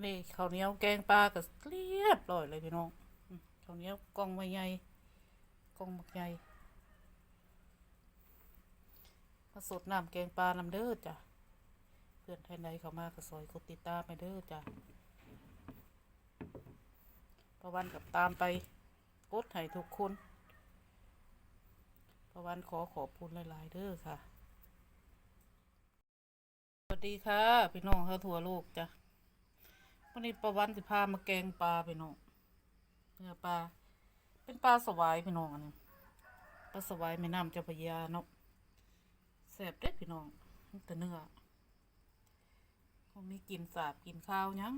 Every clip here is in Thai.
อันนี้ข้าวเหนียวแกงปลาก็เรียบร้อยเลยพี่น้องข้าวเหนียวกองมาใหญ่กองบักใหญ่มาสดน้ำแกงปลาน้ำเด้อจ้ะเพื่อนท่านใดเข้ามาก็ซอยกดติดตามไปเด้อจ้ะประวันกับตามไปกดให้ทุกคนประวันขอขอบคุณหลาย ๆ เด้อค่ะ สวัสดีค่ะ พี่น้องเขาทั่วโลกจ้ะ วันนี้ประวันสิพามาแกงปลาพี่น้องเนื้อปลา เป็นปลาสวายพี่น้องอันนี้ปลาสวายแม่น้ำเจ้าพระยาเนาะแซ่บเด้อพี่น้องแต่เนื้อคงมีกินสาบกินข้าวยัง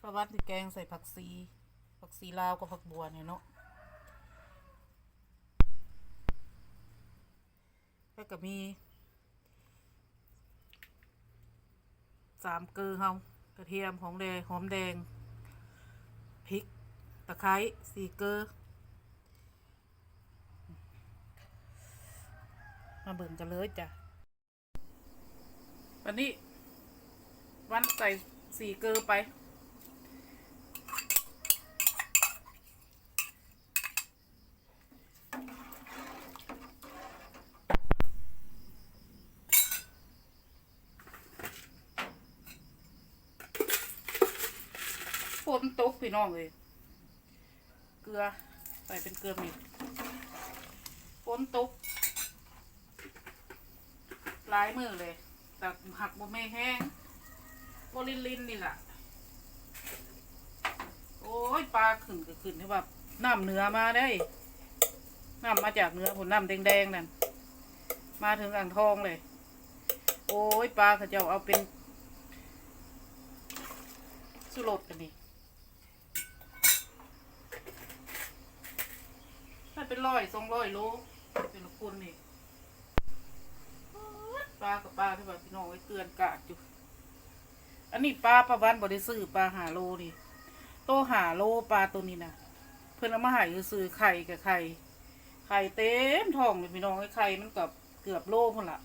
ประวันสิแกงใส่ผักซีผักซีลาวกับผักบัวเนี่ยเนาะแล้วก็มีสามเกลือเฮา กระเทียมหอมแดงหอมแดงพริกตะไคร้สีเกลือมาเบิ่งกันเลยจ้ะวันนี้ วันใส่สีเกลือไป ฝนตก พี่น้องเลย เกลือใส่เป็นเกลือเม็ดฝนตกหลายมือเลย แต่หักบ่ไม่แห้งบ่ลินลินนี่แหละโอ้ยปลาขึ้นก็ขึ้นที่แบบน้ำเนื้อมาได้น้ำมาจากเนื้อผลน้ำแดงๆนั่นมาถึงอ่างทองเลย โอ้ยปลาเขาเจ้าเอาเป็นสุรสกันนี่ ถ้าเป็นร้อยสองร้อยโลเป็นละคนนี่ปลากับปลาที่แบบพี่น้องไว้เกลือนกาดอยู่ อันนี้ปลาประวันบริซื้อปลาหาโลนี่โตหาโลปลาตัวนี้นะเพื่อนเอามาหายซื้อไข่กับไข่ไข่เต็มท้องเลยพี่น้องไอ้ไข่มันกับเกือบโลคนละ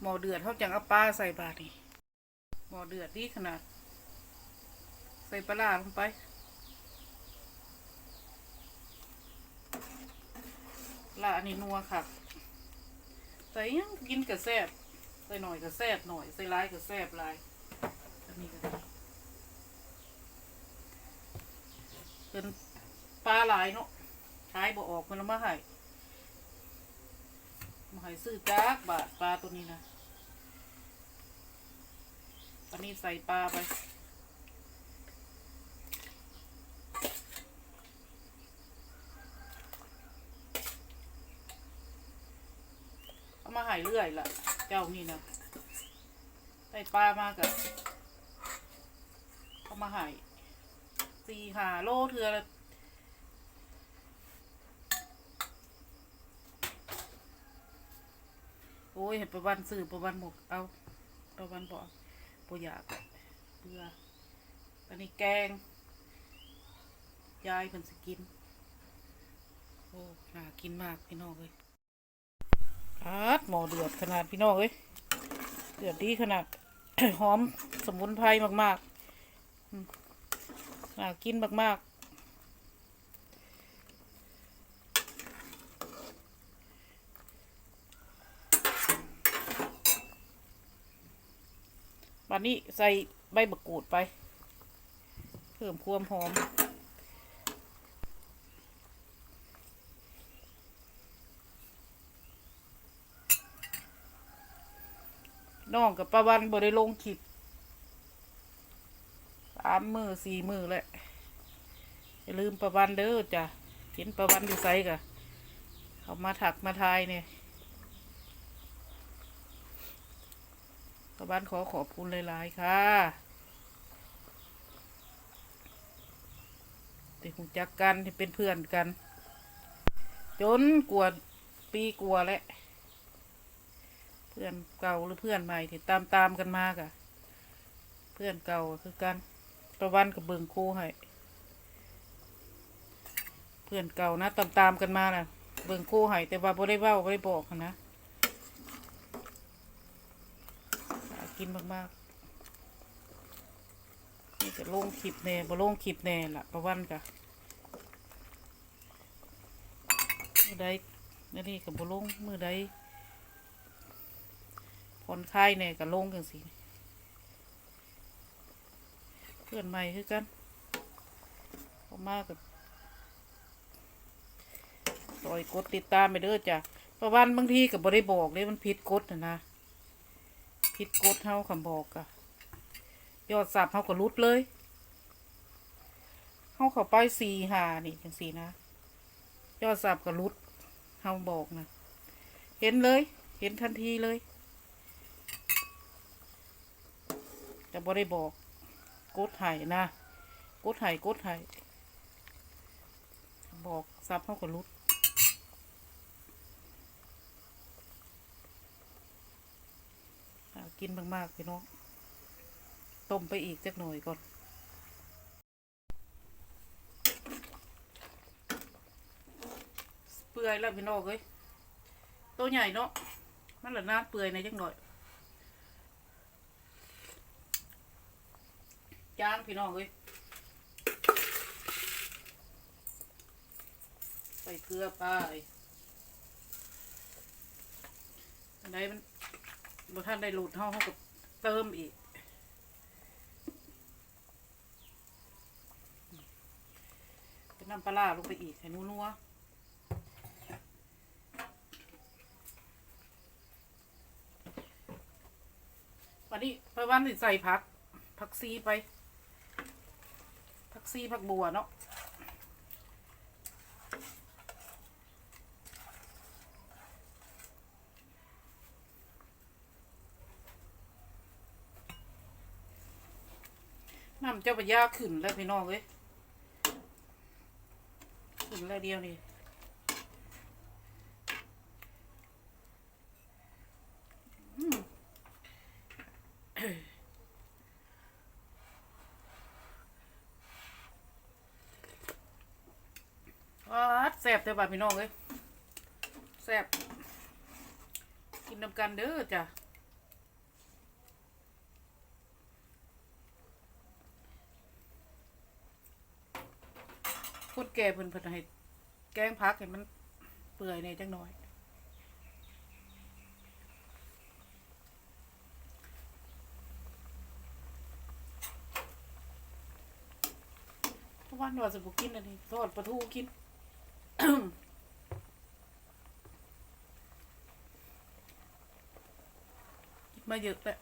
หมอเดือดเขาจังเอาปลาใส่บาตรนี่ หม้อเดือดดีขนาด ใส่ปลาร้าลงไป ละอันนี้นัวค่ะใส่ยังกินกับแซบใส่หน่อยกับแซบหน่อย ใส่ร้ายกับแซบหลายอันนี้ก็ได้เป็นปลาหลายเนาะขายบ่ออกมันเอามาให้มาให้ซื้อจากบาทปลาตัวนี้นะ อันนี้ใส่ปลาไป เอามาหายเรื่อยล่ะเจ้านี่นะใส่ปลามากับเอามาหายสี่หาโลเทือละโอ้ยเห็นประวันสื่อประวันหมกเอาประวันบอก บ่อยากเบื่ออันนี้แกง ยายเพิ่นสิกิน โอ้ น่ากินมากพี่น้องเลยอาดหมอเดือดขนาดพี่น้องเอ้ยเดือดดีขนาด หอมสมุนไพรมากๆอืมน่ากินมากๆ วันนี้ใส่ใบมะกรูดไป เพิ่มความหอม น้องกับประวันบ่ได้ลงคลิปสามมือสี่มือแหละอย่าลืมประวันเด้อจ้ะเห็นประวันอยู่ไซกะเขามาถักมาทายเนี่ย ประวันขอขอบคุณหลายๆค่ะที่หูจักกันที่เป็นเพื่อนกัน จนกว่าปีกว่าแล้วเพื่อนเก่าหรือเพื่อนใหม่ที่ตามตามกันมากอะเพื่อนเก่าคือกันประวันกับเบิงครูให้เพื่อนเก่านะตามตามกันมาน่ะ เบิ่งโคให้แต่ว่าบ่ได้เว้าบ่ได้บอกนะหา กินมากๆนี่จะลงคลิปแน่บ่ลงคลิปแน่ล่ะประวันกะมือใดนานี่ก็บ่ลงมือใดผ่อนคลายแน่ก็ลงจังซี่เพื่อนใหม่คือกันพอมากับซอยกดติดตามไปเด้อจ้ะประวันบางทีกับบได้บอกเลยมันผิดกฎนะนะ ผิดกฎเฮาคำบอกอะยอดสับเฮาก็รุดเลยเฮาเข้าไปสี่หานี่จังสี่นะ ยอดสับก็รุดเฮาบอกนะ เห็นเลย เห็นทันทีเลยแต่บ่ได้บอกกดไห้นะกดไห้กดไห้บอกสับเฮาก็รุด หา กินมากๆพี่น้องต้มไปอีกจักหน่อยก่อนเปื่อยแล้วพี่น้องเอ้ยตัวใหญ่เนาะมันละน้ำเปื่อยในอยจักหน่อยจ้างพี่น้องเอ้ยใส่เกลือไปอันไหนมัน บ่ท่านได้หลุดเท่าเขากับเติมอีก เป็นน้ำปลาลงไปอีกให้นัวนัววันนี้ไปวันนี้ใส่ผักผักซีไปผักซีผักบัวเนาะำเจ้าปยาขึ้นแล้วพี่น้องเอ้ยขึ้นแล้วเดียวนี่อืมว้าแซ่บเด้อบ่าพี่น้องเอ้ยแซ่บกินนำกันเด้อจ้ะ พูดแก่เพิ่นเพิ่นให้แกงพักให้มันเปื่อยในจังหน่อย เพราะว่าหนวดสบุกินอันนี้ทอดปลาทูกินกินมาเยอะแล้ว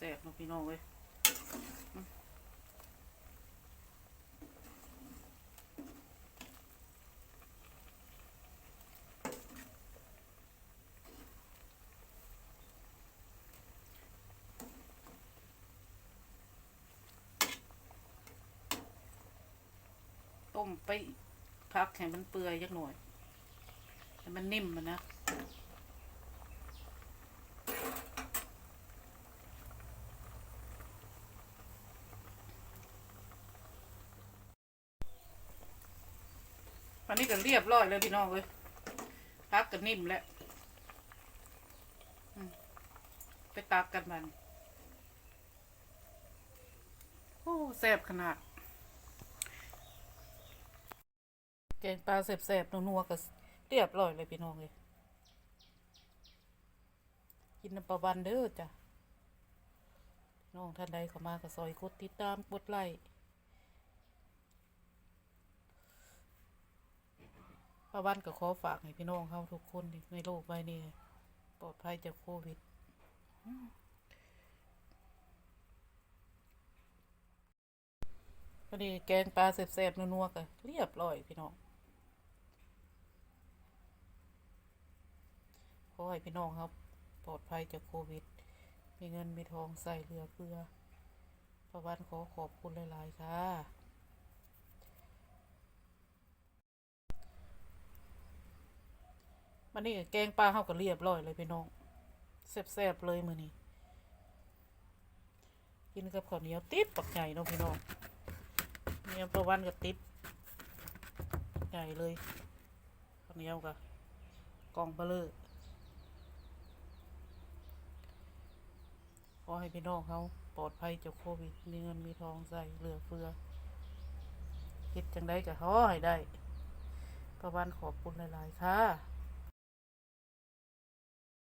แสบนะพี่น้องเว้ยต้มไปพักให้มันเปื่อยจักหน่อยให้มันนิ่มมันนะ นี้ก็เรียบร้อยแล้วพี่น้องเอ้ยพักกันนิ่มแล้วไปตักกันมันโอ้แซ่บขนาดแกงปลาแซ่บๆนัวๆก็เรียบร้อยเลยพี่น้องเลยกินน้ำปลาบันเด้อจ้ะน้องท่านใดเข้ามาก็ซอยกดติดตามกดไลค์ ป้าวันก็ขอฝากให้พี่น้องเขาทุกคนในโลกใบนี้ปลอดภัยจากโควิดพอดีแกงปลาแซ่บๆนัวๆกันเรียบร้อยพี่น้องขอให้พี่น้องครับ ปลอดภัยจากโควิด มีเงินมีทองใส่เรือเพื่อป้าวันขอขอบคุณหลาย ๆ ค่ะ วันนี้แกงปลาเฮาก็เรียบร้อยเลยพี่น้องแซ่บๆเลยมื้อนี้กินกับข้าวเหนียวติดปักใหญ่เนาะพี่น้องเนี่ยประวันก็ติดใหญ่เลยข้าวเหนียวกับกล่องเบลอขอให้พี่น้องเขาปลอดภัยจากโควิดมีเงินมีทองใส่เหลือเฟือคิดจังได้ก็ขอให้ได้ประวันขอบคุณหลาย ๆ ค่ะ